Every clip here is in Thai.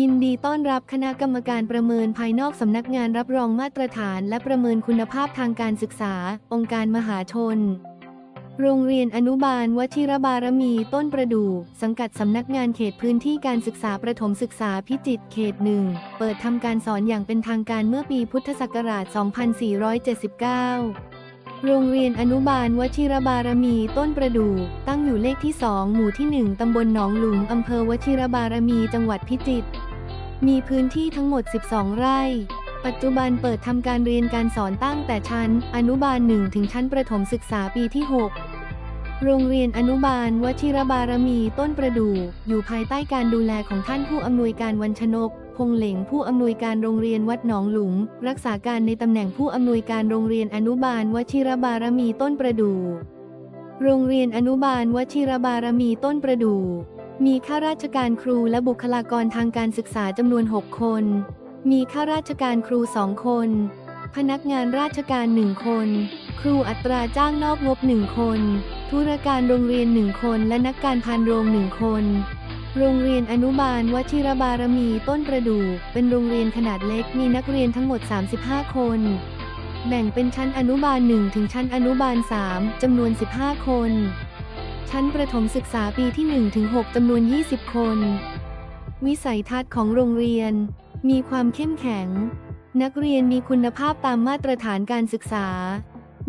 ยินดีต้อนรับคณะกรรมการประเมินภายนอกสำนักงานรับรองมาตรฐาน และประเมินคุณภาพทางการศึกษา องค์การมหาชน โรงเรียนอนุบาลวชิรบารมีต้นประดู่สังกัดสำนักงานเขตพื้นที่การศึกษาประถมศึกษาพิจิตรเขตหนึ่ง เปิดทำการสอนอย่างเป็นทางการเมื่อปีพุทธศักราช 2479 โรงเรียนอนุบาลวชิรบารมีต้นประดู่ตั้งอยู่เลขที่ 2 หมู่ที่ 1 ตำบลหนองหลุม อำเภอวชิรบารมี จังหวัดพิจิตร มีพื้นที่ทั้งหมด 12 ไร่ ปัจจุบันเปิดทำการเรียนการสอนตั้งแต่ชั้น อนุบาล 1 ถึงชั้นประถมศึกษาปีที่ 6 โรงเรียนอนุบาลวชิรบารมีต้นประดู่อยู่ภายใต้การดูแลของท่านผู้อำนวยการวันชนก พงเหลงผู้อำนวยการโรงเรียนวัดหนองหลุมรักษาการในตำแหน่งผู้อำนวยการโรงเรียนอนุบาลวชิรบารมีต้นประดู่โรงเรียนอนุบาลวชิรบารมีต้นประดู่มีข้าราชการครูและบุคลากรทางการศึกษาจำนวน 6 คน มีข้าราชการครู2คน พนักงานราชการ1คน ครูอัตราจ้างนอกงบ1คน ธุรการโรงเรียน1คนและนักการพานโรง1คน โรงเรียนอนุบาลวชิรบารมีต้นประดู่เป็นโรงเรียนขนาดเล็กมีนักเรียนทั้งหมด 35 คน แบ่งเป็นชั้นอนุบาล 1 ถึงชั้นอนุบาล 3จำนวน 15 คน ชั้นประถมศึกษาปีที่1ถึง6จำนวน 20 คน วิสัยทัศน์ของโรงเรียน มีความเข้มแข็ง นักเรียนมีคุณภาพตามมาตรฐานการศึกษา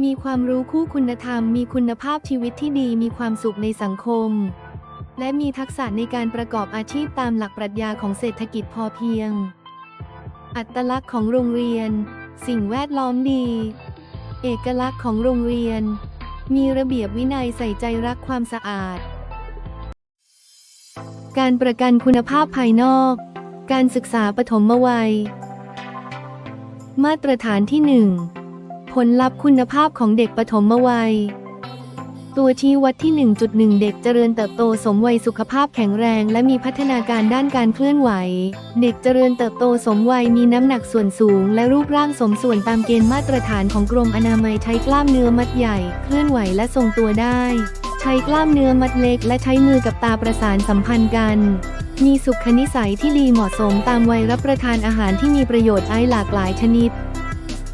มีความรู้คู่คุณธรรม มีคุณภาพชีวิตที่ดีมีความสุขในสังคม และมีทักษะในการประกอบอาชีพตามหลักปรัชญาของเศรษฐกิจพอเพียง อัตลักษณ์ของโรงเรียน สิ่งแวดล้อมดี เอกลักษณ์ของโรงเรียน มีระเบียบวินัยใส่ใจรักความสะอาด การประกันคุณภาพภายนอก การศึกษาปฐมวัย มาตรฐานที่ 1 ผลลัพธ์คุณภาพของเด็กปฐมวัย ตัวชี้วัดที่ 1.1 เด็กเจริญเติบโตสมวัยสุขภาพแข็งแรง และมีพัฒนาการด้านการเคลื่อนไหว เด็กเจริญเติบโตสมวัยมีน้ำหนักส่วนสูง และรูปร่างสมส่วนตามเกณฑ์มาตรฐานของกรมอนามัยใช้กล้ามเนื้อมัดใหญ่ เคลื่อนไหวและทรงตัวได้ ใช้กล้ามเนื้อมัดเล็ก และใช้มือกับตาประสานสัมพันธ์กันมีสุขนิสัยที่ดีเหมาะสมตามวัยรับประทานอาหารที่มีประโยชน์ไอหลากหลายชนิด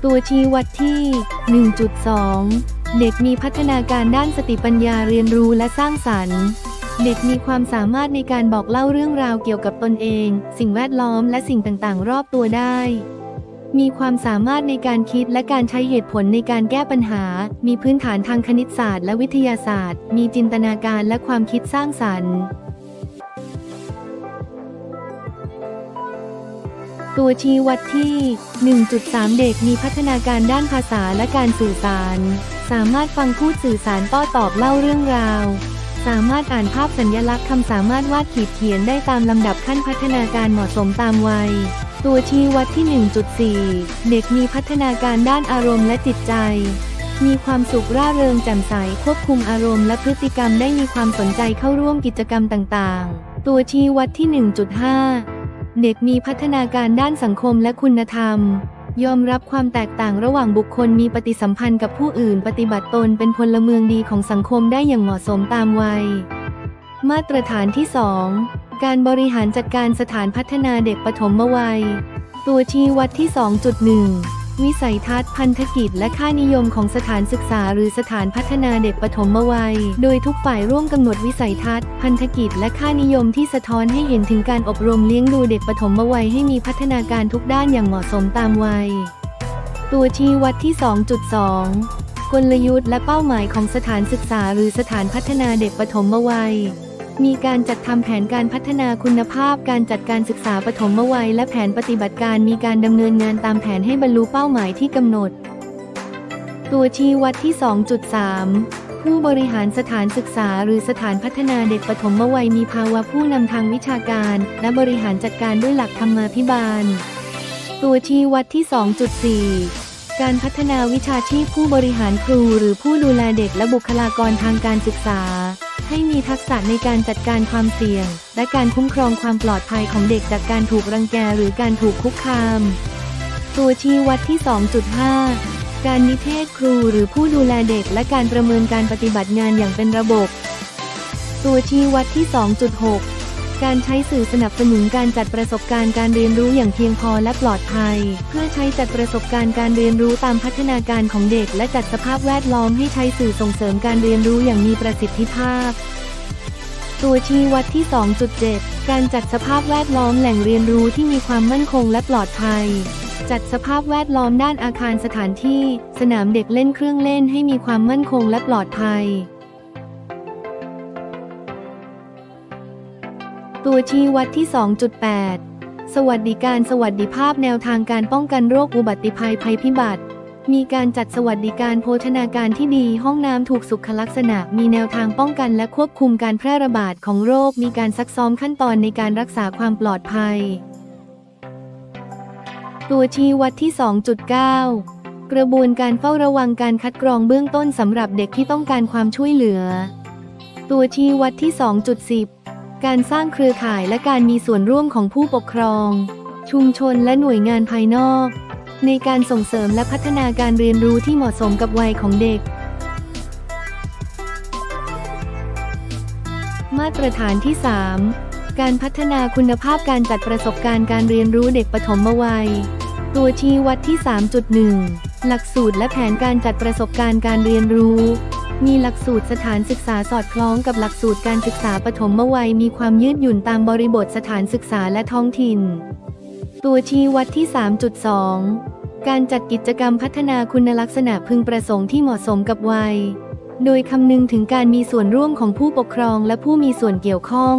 ตัวชี้วัดที่ 1.2 เด็กมีพัฒนาการด้านสติปัญญาเรียนรู้และสร้างสรรค์ เด็กมีความสามารถในการบอกเล่าเรื่องราวเกี่ยวกับตนเอง สิ่งแวดล้อมและสิ่งต่างๆ รอบตัวได้ มีความสามารถในการคิดและการใช้เหตุผลในการแก้ปัญหา มีพื้นฐานทางคณิตศาสตร์และวิทยาศาสตร์ มีจินตนาการและความคิดสร้างสรรค์ตัวชี้วัดที่ 1.3 เด็กมีพัฒนาการด้านภาษาและการสื่อสาร สามารถฟังพูดสื่อสารต้อตอบเล่าเรื่องราว สามารถอ่านภาพสัญลักษณ์คำสามารถวาดขีดเขียนได้ตามลำดับขั้นพัฒนาการเหมาะสมตามวัย ตัวชี้วัดที่ 1.4 เด็กมีพัฒนาการด้านอารมณ์และจิตใจ มีความสุขร่าเริงแจ่มใสควบคุมอารมณ์และพฤติกรรมได้มีความสนใจเข้าร่วมกิจกรรมต่างๆ ตัวชี้วัดที่ 1.5 เด็กมีพัฒนาการด้านสังคมและคุณธรรม ยอมรับความแตกต่างระหว่างบุคคลมีปฏิสัมพันธ์กับผู้อื่น ปฏิบัติตนเป็นพลเมืองดีของสังคมได้อย่างเหมาะสมตามวัย มาตรฐานที่ 2 การบริหารจัดการสถานพัฒนาเด็กปฐมวัย ตัวชี้วัดที่ 2.1 วิสัยทัศน์พันธกิจและค่านิยมของสถานศึกษาหรือสถานพัฒนาเด็กปฐมวัย โดยทุกฝ่ายร่วมกำหนดวิสัยทัศน์ พันธกิจและค่านิยมที่สะท้อนให้เห็นถึงการอบรมเลี้ยงดูเด็กปฐมวัยให้มีพัฒนาการทุกด้านอย่างเหมาะสมตามวัย ตัวชี้วัดที่ 2.2 กลยุทธ์และเป้าหมายของสถานศึกษาหรือสถานพัฒนาเด็กปฐมวัย มีการจัดทำแผนการพัฒนาคุณภาพการจัดการศึกษาปฐมวัย และแผนปฏิบัติการมีการดำเนินงานตามแผนให้บรรลุเป้าหมายที่กำหนด ตัวชี้วัดที่ 2.3ผู้บริหารสถานศึกษาหรือสถานพัฒนาเด็กปฐมวัยมีภาวะผู้นำทางวิชาการ และบริหารจัดการด้วยหลักธรรมาภิบาล ตัวชี้วัดที่ 2.4 การพัฒนาวิชาชีพผู้บริหารครูหรือผู้ดูแลเด็กและบุคลากรทางการศึกษา ให้มีทักษะในการจัดการความเสี่ยง และการคุ้มครองความปลอดภัยของเด็กจากการถูกรังแกหรือการถูกคุกคาม ตัวชี้วัดที่ 2.5 การนิเทศครูหรือผู้ดูแลเด็กและการประเมินการปฏิบัติงานอย่างเป็นระบบ ตัวชี้วัดที่ 2.6 การใช้สื่อสนับสนุนการจัดประสบการณ์การเรียนรู้อย่างเพียงพอและปลอดภัย เพื่อใช้จัดประสบการณ์การเรียนรู้ตามพัฒนาการของเด็ก และจัดสภาพแวดล้อมให้ใช้สื่อส่งเสริมการเรียนรู้อย่างมีประสิทธิภาพ ตัวชี้วัดที่ 2.7 การจัดสภาพแวดล้อมแหล่งเรียนรู้ที่มีความมั่นคงและปลอดภัยจัดสภาพแวดล้อมด้านอาคารสถานที่ สนามเด็กเล่นเครื่องเล่นให้มีความมั่นคงและปลอดภัย ตัวชี้วัดที่ 2.8 สวัสดิการสวัสดิภาพแนวทางการป้องกันโรคอุบัติภัยภัยพิบัติ มีการจัดสวัสดิการโภชนาการที่ดี ห้องน้ำถูกสุขลักษณะ มีแนวทางป้องกันและควบคุมการแพร่ระบาดของโรค มีการซักซ้อมขั้นตอนในการรักษาความปลอดภัย ตัวชี้วัดที่ 2.9 กระบวนการเฝ้าระวังการคัดกรองเบื้องต้นสำหรับเด็กที่ต้องการความช่วยเหลือ ตัวชี้วัดที่ 2.10 การสร้างเครือข่ายและการมีส่วนร่วมของผู้ปกครอง ชุมชนและหน่วยงานภายนอก ในการส่งเสริมและพัฒนาการเรียนรู้ที่เหมาะสมกับวัยของเด็ก มาตรฐานที่ 3 การพัฒนาคุณภาพการจัดประสบการณ์การเรียนรู้เด็กปฐมวัย ตัวชี้วัดที่ 3.1 หลักสูตรและแผนการจัดประสบการณ์การเรียนรู้ มีหลักสูตรสถานศึกษาสอดคล้องกับหลักสูตรการศึกษาปฐมวัยมีความยืดหยุ่นตามบริบทสถานศึกษาและท้องถิ่น ตัวชี้วัดที่ 3.2 การจัดกิจกรรมพัฒนาคุณลักษณะพึงประสงค์ที่เหมาะสมกับวัย โดยคำนึงถึงการมีส่วนร่วมของผู้ปกครองและผู้มีส่วนเกี่ยวข้อง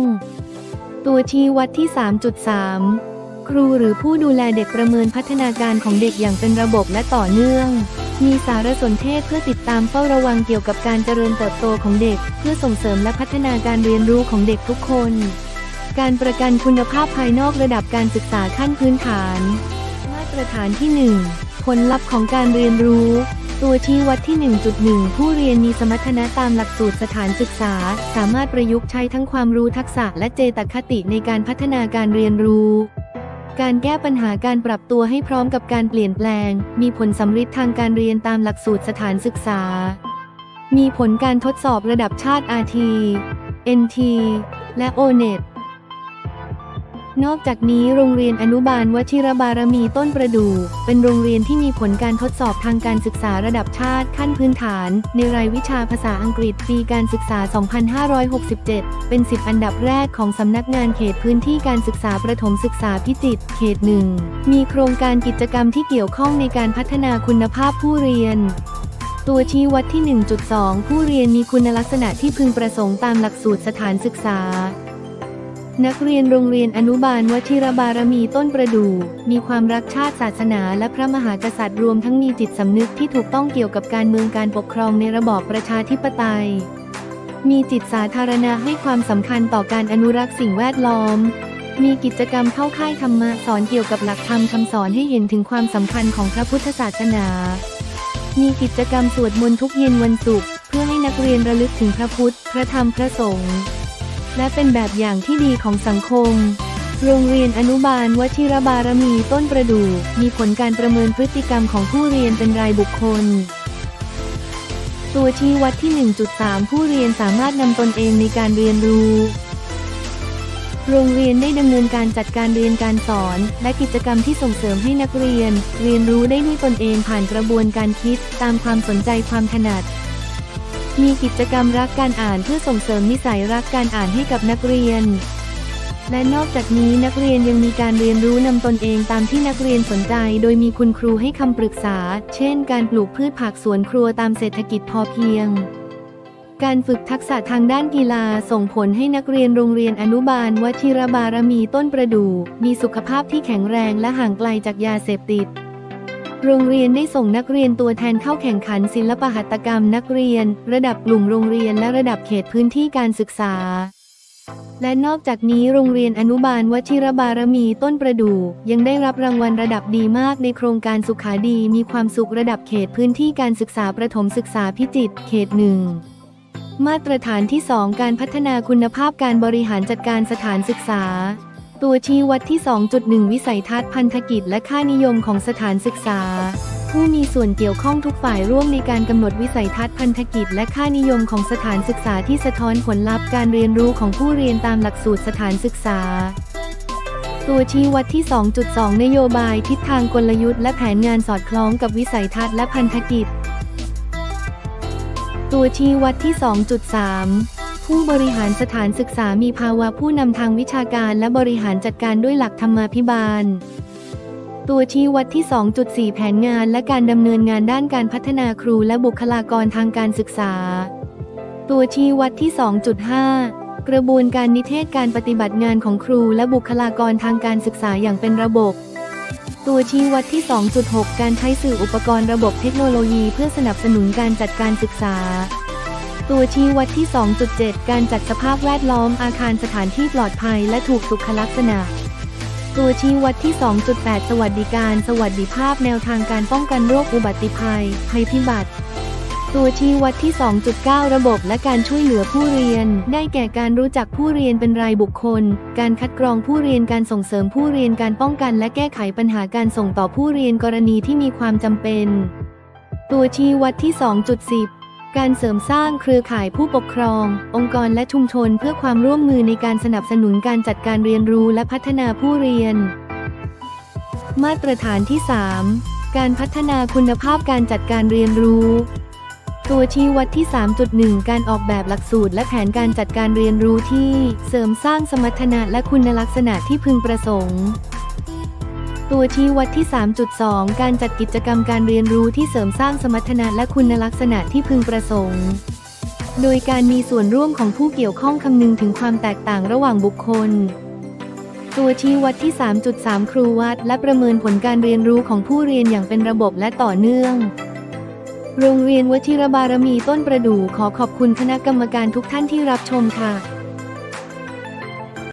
ตัวชี้วัดที่ 3.3 ครูหรือผู้ดูแลเด็กประเมินพัฒนาการของเด็กอย่างเป็นระบบและต่อเนื่อง มีสารสนเทศเพื่อติดตามเฝ้าระวังเกี่ยวกับการเจริญเติบโตของเด็ก เพื่อส่งเสริมและพัฒนาการเรียนรู้ของเด็กทุกคน การประกันคุณภาพภายนอกระดับการศึกษาขั้นพื้นฐาน มาตรฐานที่ 1 ผลลัพธ์ของการเรียนรู้ ตัวชี้วัดที่ 1.1 ผู้เรียนมีสมรรถนะตามหลักสูตรสถานศึกษา สามารถประยุกต์ใช้ทั้งความรู้ทักษะและเจตคติในการพัฒนาการเรียนรู้ การแก้ปัญหาการปรับตัวให้พร้อมกับการเปลี่ยนแปลง มีผลสำฤทธิ์ทางการเรียนตามหลักสูตรสถานศึกษา มีผลการทดสอบระดับชาติ RT NT และ ONET นอกจากนี้โรงเรียนอนุบาลวชิรบารมีต้นประดู่เป็นโรงเรียนที่มีผลการทดสอบทางการศึกษาระดับชาติขั้นพื้นฐาน ในรายวิชาภาษาอังกฤษปีการศึกษา 2567 เป็น 10 อันดับแรกของสำนักงานเขตพื้นที่การศึกษาประถมศึกษาพิจิตรเขตหนึ่งมีโครงการกิจกรรมที่เกี่ยวข้องในการพัฒนาคุณภาพผู้เรียนตัวชี้วัดที่ 1.2 ผู้เรียนมีคุณลักษณะที่พึงประสงค์ตามหลักสูตรสถานศึกษา นักเรียนโรงเรียนอนุบาลวชิรบารมีต้นประดู่มีความรักชาติศาสนาและพระมหากษัตริย์รวมทั้งมีจิตสำนึกที่ถูกต้องเกี่ยวกับการเมืองการปกครองในระบอบประชาธิปไตย มีจิตสาธารณะให้ความสำคัญต่อการอนุรักษ์สิ่งแวดล้อม มีกิจกรรมเข้าค่ายธรรมะสอนเกี่ยวกับหลักธรรมคำสอนให้เห็นถึงความสำคัญของพระพุทธศาสนา มีกิจกรรมสวดมนต์ทุกเย็นวันศุกร์เพื่อให้นักเรียนระลึกถึงพระพุทธ พระธรรมพระสงฆ์ และเป็นแบบอย่างที่ดีของสังคม โรงเรียนอนุบาลวชิรบารมีต้นประดู่มีผลการประเมินพฤติกรรมของผู้เรียนเป็นรายบุคคล ตัวชี้วัดที่ 1.3 ผู้เรียนสามารถนำตนเองในการเรียนรู้โรงเรียนได้ดำเนินการจัดการเรียนการสอน และกิจกรรมที่ส่งเสริมให้นักเรียน เรียนรู้ได้ด้วยตนเองผ่านกระบวนการคิด ตามความสนใจความถนัด มีกิจกรรมรักการอ่านเพื่อส่งเสริมนิสัยรักการอ่านให้กับนักเรียน และนอกจากนี้นักเรียนยังมีการเรียนรู้นำตนเองตามที่นักเรียนสนใจ โดยมีคุณครูให้คำปรึกษา เช่น การปลูกพืชผักสวนครัวตามเศรษฐกิจพอเพียงการฝึกทักษะทางด้านกีฬาส่งผลให้นักเรียนโรงเรียนอนุบาลวชิรบารมีต้นประดู่มีสุขภาพที่แข็งแรงและห่างไกลจากยาเสพติด โรงเรียนได้ส่งนักเรียนตัวแทนเข้าแข่งขันศิลปหัตถกรรมนักเรียน ระดับกลุ่มโรงเรียนและระดับเขตพื้นที่การศึกษา และนอกจากนี้โรงเรียนอนุบาลวชิรบารมีต้นประดู่ยังได้รับรางวัลระดับดีมากในโครงการสุขาดีมีความสุขระดับเขตพื้นที่การศึกษาประถมศึกษาพิจิตรเขตหนึ่งมาตรฐานที่ 2 การพัฒนาคุณภาพการบริหารจัดการสถานศึกษา ตัวชี้วัดที่ 2.1 วิสัยทัศน์พันธกิจและค่านิยมของสถานศึกษา ผู้มีส่วนเกี่ยวข้องทุกฝ่ายร่วมในการกำหนดวิสัยทัศน์พันธกิจและค่านิยมของสถานศึกษาที่สะท้อนผลลัพธ์การเรียนรู้ของผู้เรียนตามหลักสูตรสถานศึกษา ตัวชี้วัดที่ 2.2 นโยบายทิศทางกลยุทธ์และแผนงานสอดคล้องกับวิสัยทัศน์และพันธกิจ ตัวชี้วัดที่ 2.3 ผู้บริหารสถานศึกษามีภาวะผู้นำทางวิชาการและบริหารจัดการด้วยหลักธรรมาภิบาล ตัวชี้วัดที่ 2.4 แผนงานและการดำเนินงานด้านการพัฒนาครูและบุคลากรทางการศึกษา ตัวชี้วัดที่ 2.5 กระบวนการนิเทศการปฏิบัติงานของครูและบุคลากรทางการศึกษาอย่างเป็นระบบตัวชี้วัดที่ 2.6 การใช้สื่ออุปกรณ์ระบบเทคโนโลยีเพื่อสนับสนุนการจัดการศึกษา ตัวชี้วัดที่ 2.7 การจัดสภาพแวดล้อมอาคารสถานที่ปลอดภัยและถูกสุขลักษณะ ตัวชี้วัดที่ 2.8 สวัสดิการ สวัสดิภาพแนวทางการป้องกันโรคอุบัติภัย ภัยพิบัติ ตัวชี้วัดที่ 2.9 ระบบและการช่วยเหลือผู้เรียน ได้แก่การรู้จักผู้เรียนเป็นรายบุคคล การคัดกรองผู้เรียนการส่งเสริมผู้เรียนการป้องกันและแก้ไขปัญหาการส่งต่อผู้เรียนกรณีที่มีความจำเป็น ตัวชี้วัดที่ 2.10 การเสริมสร้างเครือข่ายผู้ปกครอง องค์กรและชุมชนเพื่อความร่วมมือในการสนับสนุนการจัดการเรียนรู้และพัฒนาผู้เรียน มาตรฐานที่ 3 การพัฒนาคุณภาพการจัดการเรียนรู้ ตัวชี้วัดที่ 3.1 การออกแบบหลักสูตร และแผนการจัดการเรียนรู้ที่ เสริมสร้างสมรรถนะและคุณลักษณะที่พึงประสงค์ ตัวชี้วัดที่ 3.2 การจัดกิจกรรมการเรียนรู้ที่เสริมสร้างสมรรถนะและคุณลักษณะที่พึงประสงค์ โดยการมีส่วนร่วมของผู้เกี่ยวข้องคำนึงถึงความแตกต่างระหว่างบุคคล ตัวชี้วัดที่ 3.3 ครูวัด และประเมินผลการเรียนรู้ของผู้เรียนอย่างเป็นระบบและต่อเนื่อง โรงเรียนวชิรบารมีต้นประดู่ขอขอบคุณคณะกรรมการทุกท่านที่รับชมค่ะ